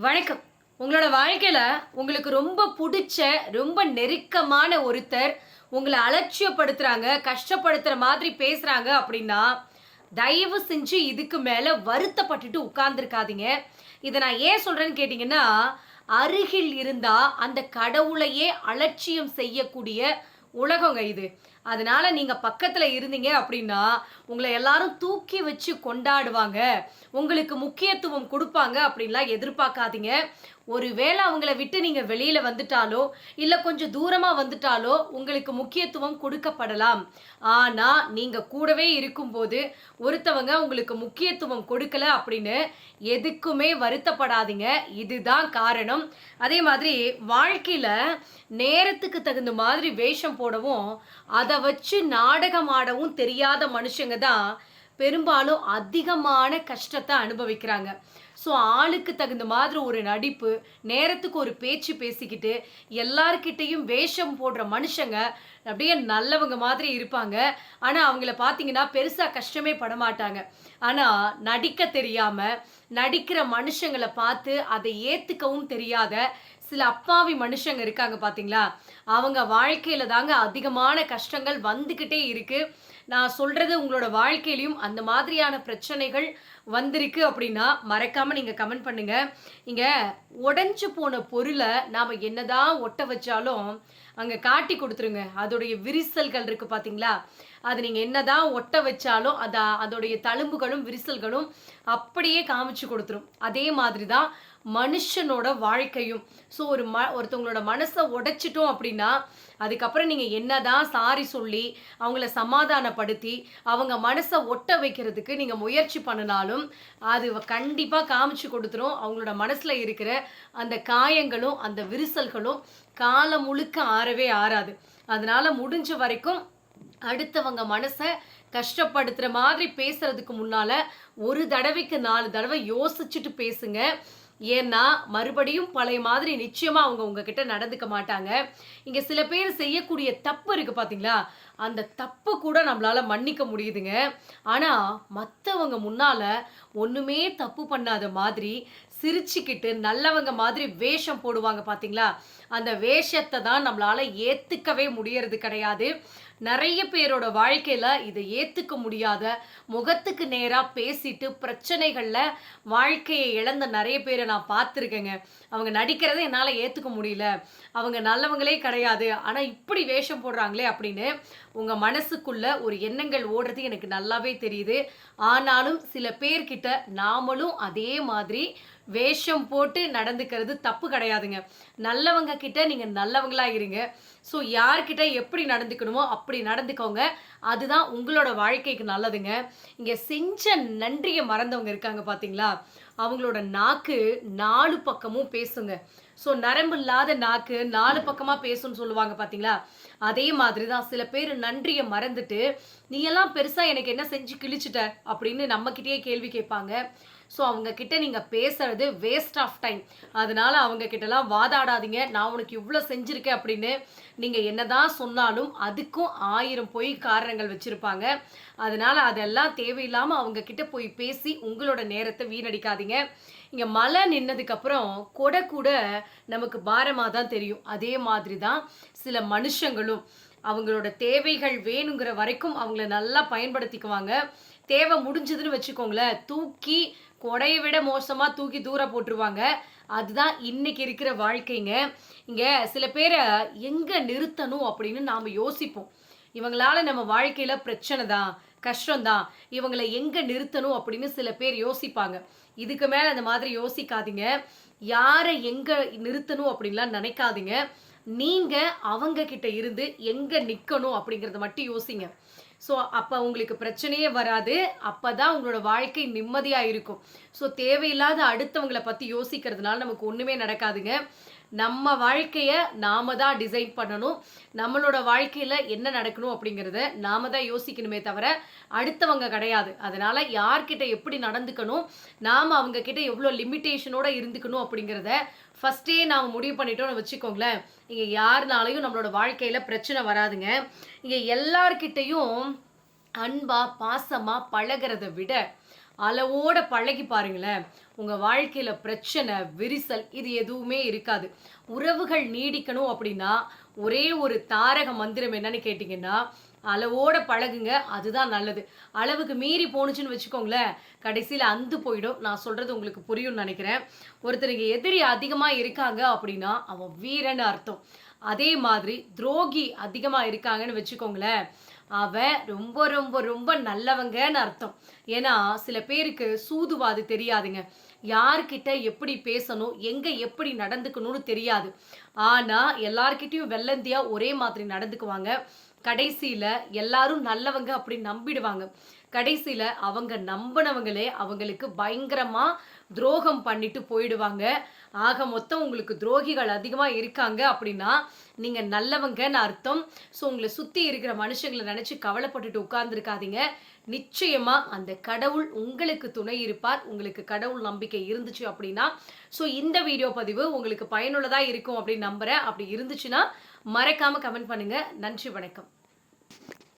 வணக்கம். உங்களோட வாழ்க்கையில் உங்களுக்கு ரொம்ப பிடிச்ச ரொம்ப நெருக்கமான ஒருத்தர் உங்களை அலட்சியப்படுத்துகிறாங்க கஷ்டப்படுத்துகிற மாதிரி பேசுகிறாங்க அப்படின்னா தயவு செஞ்சு இதுக்கு மேலே வருத்தப்பட்டுட்டு உட்கார்ந்துருக்காதீங்க. இதை நான் ஏன் சொல்கிறேன்னு கேட்டிங்கன்னா அருகில் இருந்தால் அந்த கடவுளையே அலட்சியம் செய்யக்கூடிய உலகங்க இது. அதனால நீங்க பக்கத்துல இருந்தீங்க அப்படின்னா உங்களை எல்லாரும் தூக்கி வச்சு கொண்டாடுவாங்க. உங்களுக்கு முக்கியத்துவம் கொடுப்பாங்க அப்படின்லாம் எதிர்பார்க்காதீங்க. ஒருவேளை அவங்கள விட்டு நீங்க வெளியில வந்துட்டாலோ இல்ல கொஞ்சம் தூரமா வந்துட்டாலோ உங்களுக்கு முக்கியத்துவம் கொடுக்கப்படலாம். ஆனா நீங்க கூடவே இருக்கும்போது ஒருத்தவங்க உங்களுக்கு முக்கியத்துவம் கொடுக்கல அப்படின்னு எதுக்குமே வருத்தப்படாதீங்க. இதுதான் காரணம். அதே மாதிரி வாழ்க்கையில நேரத்துக்கு தகுந்த மாதிரி வேஷம் போடவும் அதை அதை வச்சு நாடகம் ஆடவும் தெரியாத மனுஷங்க தான் பெரும்பாலும் அதிகமான கஷ்டத்தை அனுபவிக்கிறாங்க. ஸோ ஆளுக்கு தகுந்த மாதிரி ஒரு நடிப்பு நேரத்துக்கு ஒரு பேச்சு பேசிக்கிட்டு எல்லார்கிட்டையும் வேஷம் போடுற மனுஷங்க அப்படியே நல்லவங்க மாதிரி இருப்பாங்க. ஆனால் அவங்கள பார்த்தீங்கன்னா பெருசாக கஷ்டமே பட மாட்டாங்க ஆனால் நடிக்க தெரியாமல் நடிக்கிற மனுஷங்களை பார்த்து அதை ஏற்றுக்கவும் தெரியாத சில அப்பாவி மனுஷங்க இருக்காங்க பார்த்தீங்களா அவங்க வாழ்க்கையில தாங்க அதிகமான கஷ்டங்கள் வந்துக்கிட்டே இருக்கு. நான் சொல்றது உங்களோட வாழ்க்கையிலையும் அந்த மாதிரியான பிரச்சனைகள் வந்திருக்கு அப்படின்னா மறக்காம நீங்க கமெண்ட் பண்ணுங்க. இங்க உடஞ்சி போன பொருளை நாம என்னதான் ஒட்ட வச்சாலும் அங்கே காட்டி கொடுத்துருங்க. அதோடைய விரிசல்கள் இருக்குது பார்த்தீங்களா அது நீங்கள் என்னதான் ஒட்ட வச்சாலும் அத அதோடைய தழும்புகளும் விரிசல்களும் அப்படியே காமிச்சு கொடுத்துரும். அதே மாதிரி தான் மனுஷனோட வாழ்க்கையும். ஸோ ஒரு ம ஒருத்தவங்களோட மனசை உடைச்சிட்டோம் அப்படின்னா அதுக்கப்புறம் நீங்கள் என்னதான் சாரி சொல்லி அவங்கள சமாதானப்படுத்தி அவங்க மனசை ஒட்ட வைக்கிறதுக்கு நீங்கள் முயற்சி பண்ணினாலும் அது கண்டிப்பாக காமிச்சு கொடுத்துரும். அவங்களோட மனசில் இருக்கிற அந்த காயங்களும் அந்த விரிசல்களும் காலம் முழுக்க ஆறவே ஆறாது. அதனால முடிஞ்ச வரைக்கும் அடுத்தவங்க மனசை கஷ்டப்படுத்துற மாதிரி பேசுறதுக்கு முன்னால ஒரு தடவைக்கு நாலு தடவை யோசிச்சுட்டு பேசுங்க. ஏன்னா மறுபடியும் பழைய மாதிரி நிச்சயமா அவங்க உங்ககிட்ட நடந்துக்க மாட்டாங்க. இங்க சில பேர் செய்யக்கூடிய தப்பு இருக்கு பாத்தீங்களா? அந்த தப்பு கூட நம்மளால மன்னிக்க முடியுதுங்க. ஆனா மத்தவங்க முன்னால ஒண்ணுமே தப்பு பண்ணாத மாதிரி சிரிச்சுக்கிட்டு நல்லவங்க மாதிரி வேஷம் போடுவாங்க பார்த்தீங்களா அந்த வேஷத்தை தான் நம்மளால் ஏற்றுக்கவே முடியறது கிடையாது. நிறைய பேரோட வாழ்க்கையில் இதை ஏற்றுக்க முடியாத முகத்துக்கு நேராக பேசிட்டு பிரச்சனைகளில் வாழ்க்கையை இழந்த நிறைய பேரை நான் பார்த்துருக்கேங்க. அவங்க நடிக்கிறதை என்னால் ஏற்றுக்க முடியல. அவங்க நல்லவங்களே கிடையாது. ஆனால் இப்படி வேஷம் போடுறாங்களே அப்படின்னு உங்கள் மனசுக்குள்ள ஒரு எண்ணங்கள் ஓடுறது எனக்கு நல்லாவே தெரியுது. ஆனாலும் சில பேர்கிட்ட நாமளும் அதே மாதிரி வேஷம் போட்டு நடந்துக்கிறது தப்பு கிடையாதுங்க. நல்லவங்க கிட்ட நீங்க நல்லவங்களா இருங்க. ஸோ யார்கிட்ட எப்படி நடந்துக்கணுமோ அப்படி நடந்துக்கோங்க. அதுதான் உங்களோட வாழ்க்கைக்கு நல்லதுங்க. இங்க செஞ்ச நன்றியை மறந்தவங்க இருக்காங்க பாத்தீங்களா? அவங்களோட நாக்கு நாலு பக்கமும் பேசுங்க. ஸோ நரம்பு இல்லாத நாக்கு நாலு பக்கமாக பேசும்னு சொல்லுவாங்க பார்த்தீங்களா அதே மாதிரி தான் சில பேர் நன்றியை மறந்துட்டு நீ எல்லாம் பெருசாக எனக்கு என்ன செஞ்சு கிழிச்சிட்ட? அப்படின்னு நம்மக்கிட்டேயே கேள்வி கேட்பாங்க. ஸோ அவங்க கிட்ட நீங்கள் பேசுறது வேஸ்ட் ஆஃப் டைம் அதனால அவங்க கிட்டலாம் வாதாடாதீங்க. நான் உனக்கு இவ்வளோ செஞ்சுருக்கேன் அப்படின்னு நீங்கள் என்னதான் சொன்னாலும் அதுக்கும் ஆயிரம் பொய் காரணங்கள் வச்சுருப்பாங்க. அதனால அதெல்லாம் தேவையில்லாமல் அவங்க கிட்ட போய் பேசி உங்களோட நேரத்தை வீணடிக்காதீங்க. இங்க மழை நின்னதுக்கு அப்புறம் கொடை கூட நமக்கு பாரமா தான் தெரியும். அதே மாதிரி தான் சில மனுஷங்களும் அவங்களோட தேவைகள் வேணுங்கிற வரைக்கும் அவங்கள நல்லா பயன்படுத்திக்குவாங்க. தேவை முடிஞ்சதுன்னு வச்சுக்கோங்களேன் தூக்கி கொடையை விட மோசமா தூக்கி தூர போட்டுருவாங்க. அதுதான் இன்னைக்கு இருக்கிற வாழ்க்கைங்க. இங்க சில பேரை எங்க நிறுத்தணும் அப்படின்னு நாம யோசிப்போம். இவங்களால நம்ம வாழ்க்கையில பிரச்சனை தான். கஷ்டம்தான். இவங்களை எங்கே நிறுத்தணும் அப்படின்னு சில பேர் யோசிப்பாங்க. இதுக்கு மேலே அந்த மாதிரி யோசிக்காதீங்க. யாரை எங்கே நிறுத்தணும் அப்படின்லாம் நினைக்காதீங்க. நீங்கள் அவங்க கிட்ட இருந்து எங்கே நிற்கணும் அப்படிங்கிறத மட்டும் யோசிங்க. ஸோ அப்போ உங்களுக்கு பிரச்சனையே வராது. அப்போ தான் உங்களோட வாழ்க்கை நிம்மதியாக இருக்கும். ஸோ தேவையில்லாத அடுத்தவங்களை பற்றி யோசிக்கிறதுனால நமக்கு ஒன்றுமே நடக்காதுங்க. நம்ம வாழ்க்கையை நாம தான் டிசைன் பண்ணணும். நம்மளோட வாழ்க்கையில் என்ன நடக்கணும் அப்படிங்கிறத நாம தான் யோசிக்கணுமே தவிர அடுத்தவங்க கிடையாது. அதனால யார்கிட்ட எப்படி நடந்துக்கணும் நாம் அவங்க கிட்ட எவ்வளோ லிமிட்டேஷனோட இருந்துக்கணும் அப்படிங்கிறத ஃபஸ்ட்டே நாம் முடிவு பண்ணிட்டோம்னு வச்சுக்கோங்களேன். இங்கே யாருனாலையும் நம்மளோட வாழ்க்கையில் பிரச்சனை வராதுங்க. இங்கே எல்லார்கிட்டையும் அன்பா பாசமா பழகிறத விட அளவோட பழகி பாருங்களேன். உங்க வாழ்க்கையில பிரச்சனை விரிசல் இது எதுவுமே இருக்காது. உறவுகள் நீடிக்கணும் அப்படின்னா ஒரே ஒரு தாரக மந்திரம் என்னன்னு கேட்டிங்கன்னா அளவோட பழகுங்க அதுதான் நல்லது. அளவுக்கு மீறி போணுச்சுன்னு வச்சுக்கோங்களேன் கடைசியில் அந்து போயிடும். நான் சொல்றது உங்களுக்கு புரியும்னு நினைக்கிறேன். ஒருத்தருக்கு எதிரி அதிகமாக இருக்காங்க அப்படின்னா அவன் வீரன்னு அர்த்தம். அதே மாதிரி துரோகி அதிகமாக இருக்காங்கன்னு வச்சுக்கோங்களேன். அவன் ரொம்ப ரொம்ப ரொம்ப நல்லவங்கன்னு அர்த்தம். ஏன்னா சில பேருக்கு சூதுவாது தெரியாதுங்க. யார்கிட்ட எப்படி பேசணும் எங்க எப்படி நடந்துக்கணும்னு தெரியாது. ஆனா எல்லார்கிட்டையும் வெள்ளந்தியா ஒரே மாதிரி நடந்துக்குவாங்க. கடைசியில் எல்லாரும் நல்லவங்க அப்படி நம்பிடுவாங்க. கடைசியில அவங்க நம்பினவங்களே அவங்களுக்கு பயங்கரமா துரோகம் பண்ணிட்டு போயிடுவாங்க. ஆக மொத்தம் உங்களுக்கு துரோகிகள் அதிகமாக இருக்காங்க அப்படின்னா நீங்கள் நல்லவங்கன்னு அர்த்தம். ஸோ உங்களை சுற்றி இருக்கிற மனுஷங்களை நினச்சி கவலைப்பட்டுட்டு உட்கார்ந்துருக்காதீங்க. நிச்சயமாக அந்த கடவுள் உங்களுக்கு துணை இருப்பார். உங்களுக்கு கடவுள் நம்பிக்கை இருந்துச்சு அப்படின்னா ஸோ இந்த வீடியோ பதிவு உங்களுக்கு பயனுள்ளதாக இருக்கும் அப்படின்னு நம்புறேன். அப்படி இருந்துச்சுன்னா மறக்காமல் கமெண்ட் பண்ணுங்கள் நன்றி வணக்கம்.